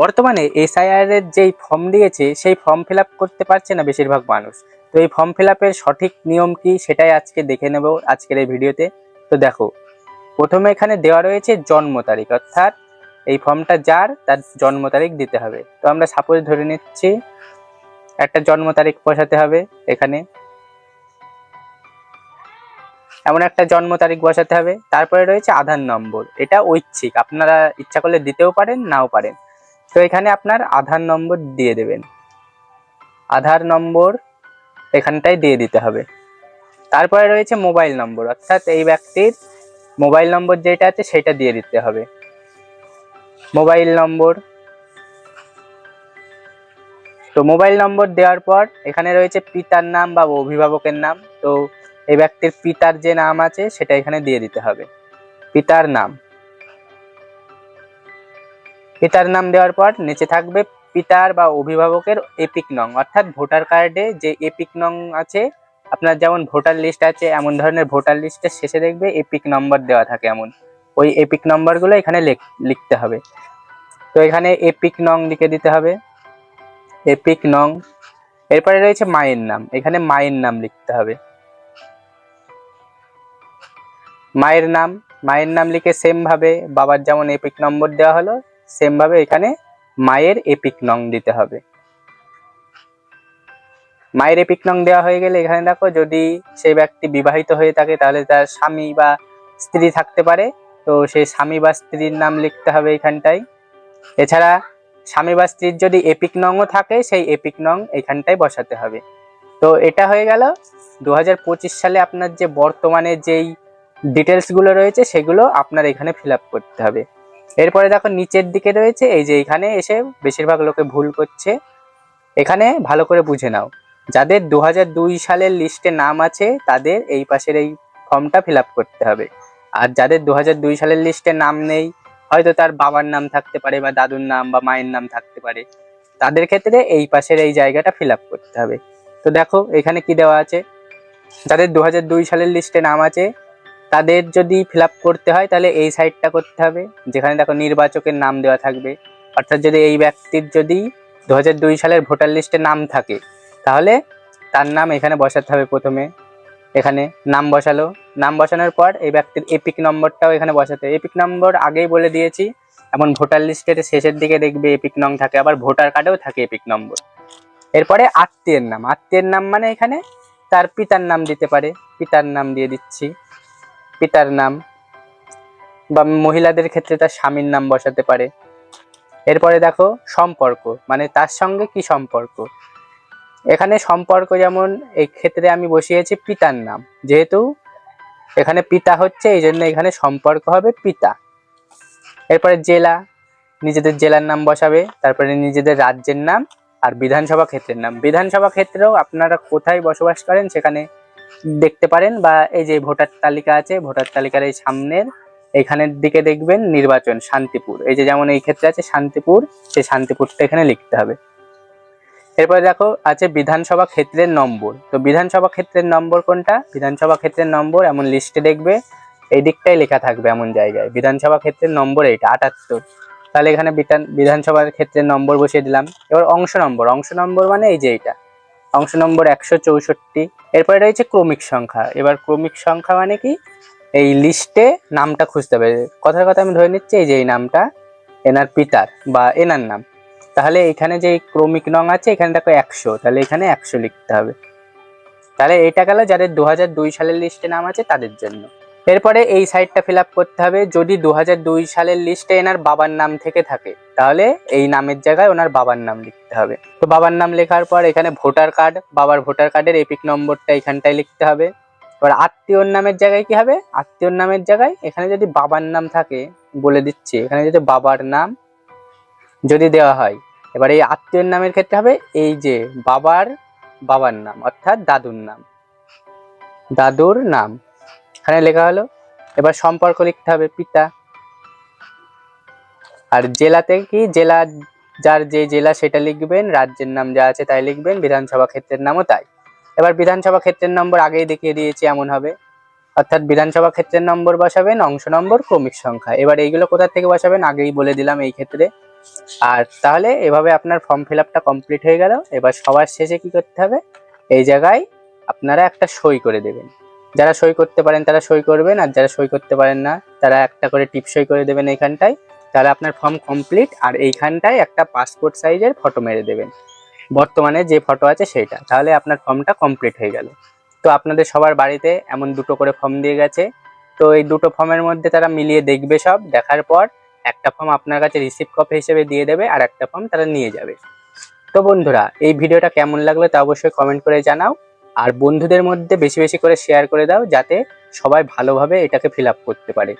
বর্তমানে এসআইআর এর যেই ফর্ম দিয়েছে, সেই ফর্ম ফিল করতে পারছে না বেশিরভাগ মানুষ। তো এই ফর্ম ফিল সঠিক নিয়ম কি, সেটাই আজকে দেখে নেব আজকের এই ভিডিওতে। তো দেখো, প্রথমে এখানে দেওয়া রয়েছে জন্ম তারিখ, অর্থাৎ এই ফর্মটা যার, তার জন্ম তারিখ দিতে হবে। তো আমরা সাপোজ ধরে নিচ্ছি, একটা জন্ম তারিখ বসাতে হবে এখানে। এমন একটা জন্ম তারিখ বসাতে হবে। তারপরে রয়েছে আধার নম্বর। এটা ঐচ্ছিক, আপনারা ইচ্ছা করলে দিতেও পারেন, নাও পারেন। তো এখানে আপনার আধার নম্বর দিয়ে দেবেন। আধার নম্বর এখানটায় দিয়ে দিতে হবে। তারপরে রয়েছে মোবাইল নম্বর, অর্থাৎ এই ব্যক্তির মোবাইল নম্বর যেটা আছে সেটা দিয়ে দিতে হবে। Mobile number. তো মোবাইল নম্বর দেওয়ার পর এখানে রয়েছে পিতার নাম বা অভিভাবকের নাম। তো এই ব্যক্তির পিতার যে নাম আছে সেটা এখানে দিয়ে দিতে হবে। পিতার নাম। পিতার নাম দেওয়ার পর নিচে থাকবে পিতার বা অভিভাবকের এপিক নং, অর্থাৎ ভোটার কার্ডে যে এপিক নং আছে, আপনার যেমন ভোটার লিস্ট আছে, এমন ধরনের ভোটার লিস্টের শেষে দেখবে এপিক নম্বর দেওয়া থাকে এমন। ওই এপিক নম্বরগুলো এখানে লেখ- লিখতে হবে। তো এখানে এপিক নং লিখে দিতে হবে। এপিক নং, এরপরে রয়েছে মায়ের নাম, এখানে মায়ের নাম লিখতে হবে। মায়ের নাম মায়ের নাম লিখে সেম ভাবে বাবার যেমন এপিক নম্বর দেওয়া হলো সেম ভাবে এখানে মায়ের এপিক নং দিতে হবে। মায়ের এপিক নং দেওয়া হয়ে গেলে এখানে দেখো যদি সেই ব্যক্তি বিবাহিত হয়ে থাকে তাহলে তার স্বামী বা স্ত্রী থাকতে পারে। তো সেই স্বামী বা স্ত্রীর নাম লিখতে হবে এখানটায়। এছাড়া স্বামী বা স্ত্রীর যদি এপিক নংও থাকে সেই এপিক নং এখানটায় বসাতে হবে। তো এটা হয়ে গেল। দু হাজার পঁচিশ সালে আপনার যে বর্তমানে যেই ডিটেলসগুলো রয়েছে সেগুলো আপনার এখানে ফিল করতে হবে। এরপরে দেখো নিচের দিকে রয়েছে, এই যে এখানে এসে বেশিরভাগ লোকে ভুল করছে। এখানে ভালো করে বুঝে নাও, যাদের দু হাজার দুই সালের লিস্টে নাম আছে, তাদের এই পাশের এই ফর্মটা ফিল করতে হবে। আর যাদের দু হাজার দুই সালের লিস্টে নাম নেই, হয়তো তার বাবার নাম থাকতে পারে বা দাদুর নাম বা মায়ের নাম থাকতে পারে। তাদের ক্ষেত্রে এই পাশের এই জায়গাটা ফিল করতে হবে। তো দেখো এখানে কি দেওয়া আছে, যাদের দু হাজার দুই সালের লিস্টে নাম আছে তাদের যদি ফিল করতে হয়, তাহলে এই সাইডটা করতে হবে। যেখানে দেখো নির্বাচকের নাম দেওয়া থাকবে। অর্থাৎ যদি এই ব্যক্তির যদি দু হাজার দুই সালের ভোটার লিস্টে নাম থাকে, তাহলে তার নাম এখানে বসাতে হবে প্রথমে। এখানে নাম বসালো। নাম বসানোর পর এই ব্যক্তির এপিক নম্বরটাও এখানে বসাতে। এপিক নম্বর আগেই বলে দিয়েছি, এমন ভোটার লিস্টের শেষের দিকে দেখবে এপিক নং থাকে, আবার ভোটার কার্ডেও থাকে এপিক নম্বর। এরপরে আত্মীয়ের নাম। আত্মীয়ের নাম মানে এখানে তার পিতার নাম দিতে পারে। পিতার নাম দিয়ে দিচ্ছি। পিতার নাম বা মহিলাদের ক্ষেত্রে তার স্বামীর নাম বসাতে পারে। এরপরে দেখো, সম্পর্ক মানে তার সঙ্গে কি সম্পর্ক? এখানে সম্পর্ক যেমন এই ক্ষেত্রে আমি বসিয়েছি পিতার নাম। যেহেতু এখানে পিতা হচ্ছে, এই জন্য এখানে সম্পর্ক হবে পিতা। এরপরে জেলা, নিজেদের জেলার নাম বসাবে, তারপরে নিজেদের রাজ্যের নাম আর বিধানসভা ক্ষেত্রের নাম। বিধানসভা ক্ষেত্রেও আপনারা কোথায় বসবাস করেন সেখানে দেখতে পারেন বা এই যে ভোটার তালিকা আছে, ভোটার তালিকার এই সামনের, এখানের দিকে দেখবেন নির্বাচন, শান্তিপুর। এই যে যেমন এই ক্ষেত্রে আছে শান্তিপুর সেই শান্তিপুরটা এখানে লিখতে হবে। এরপরে দেখো, আছে বিধানসভা ক্ষেত্রের নম্বর। তো বিধানসভা ক্ষেত্রের নম্বর কোনটা? বিধানসভা ক্ষেত্রের নম্বর এমন লিস্টে দেখবে, এই দিকটাই লেখা থাকবে এমন জায়গায়। বিধানসভা ক্ষেত্রের নম্বর এইটা, আটাত্তর। তাহলে এখানে বিধান- বিধানসভার ক্ষেত্রের নম্বর বসিয়ে দিলাম। এবার অংশ নম্বর অংশ নম্বর মানে এই যে এইটা। অংশ নম্বর একশো চৌষট্টি। এরপরে রয়েছে ক্রমিক সংখ্যা। এবার ক্রমিক সংখ্যা মানে কি? এই লিস্টে নামটা খুঁজতে হবে। কথার কথা আমি ধরে নিচ্ছি, এই যে এই নামটা, এনার পিতার বা এনার নাম। তাহলে এখানে যে ক্রমিক নং আছে, এখানে দেখো একশো। তাহলে এখানে একশো লিখতে হবে। তাহলে এটা গেল যাদের দু সালের লিস্টে নাম আছে, তাদের জন্য। এরপরে এই সাইডটা ফিল করতে হবে যদি দু সালের লিস্টে এনার বাবার নাম থেকে থাকে, তাহলে এই নামের জায়গায় ওনার বাবার নাম লিখতে হবে। তো বাবার নাম লেখার পর এখানে ভোটার কার্ড বাবার ভোটার কার্ডের এপিক নম্বরটা এখানটায় লিখতে হবে। এবার আত্মীয়র নামের জায়গায় কি হবে? আত্মীয়র নামের জায়গায় এখানে যদি বাবার নাম থাকে, বলে দিচ্ছি, এখানে যদি বাবার নাম যদি দেওয়া হয়, এবার এই আত্মীয়র নামের ক্ষেত্রে হবে এই যে বাবার বাবার নাম, অর্থাৎ দাদুর নাম। দাদুর নাম। এখানে লেখা হলো, এবার সম্পর্ক লিখতে হবে পিতা। আর জেলাতে কি? জেলা, যার যে জেলা সেটা লিখবেন, রাজ্যের নাম যা আছে তাই লিখবেন, বিধানসভা ক্ষেত্রের নামও তাই। এবার বিধানসভা ক্ষেত্রের নম্বর আগেই দেখিয়ে দিয়েছি, এমন হবে। অর্থাৎ বিধানসভা ক্ষেত্রের নম্বর বসাবেন, অংশ নম্বর, ক্রমিক সংখ্যা। এবার এইগুলো কোথা থেকে বসাবেন? আগেই বলে দিলাম এই ক্ষেত্রে। আর তাহলে এভাবে আপনার ফর্ম ফিল আপটা কমপ্লিট হয়ে গেল। এবার সবার শেষে কি করতে হবে? এই জায়গায় আপনারা একটা সই করে দেবেন। যারা সই করতে পারেন তারা সই করবেন, আর যারা সই করতে পারেন না, তারা একটা করে টিপ সই করে দেবেন এইখানটায় তাহলে আপনার ফর্ম কমপ্লিট, আর এইখানটায় একটা পাসপোর্ট সাইজের ফটো মেরে দেবেন। বর্তমানে যে ফটো আছে সেইটা। তাহলে আপনার ফর্মটা কমপ্লিট হয়ে গেল। তো আপনাদের সবার বাড়িতে এমন দুটো করে ফর্ম দিয়ে গেছে। তো এই দুটো ফর্মের মধ্যে তারা মিলিয়ে দেখবে সব। দেখার পর একটা ফর্ম আপনার কাছে রিসিভ কপি হিসেবে দিয়ে দেবে, আর একটা ফর্ম তারা নিয়ে যাবে। তো বন্ধুরা, এই ভিডিওটা কেমন লাগল তা অবশ্যই কমেন্ট করে জানাও। আর বন্ধুদের মধ্যে বেশি বেশি করে শেয়ার করে দাও যাতে সবাই ভালোভাবে এটাকে ফিল করতে পারে।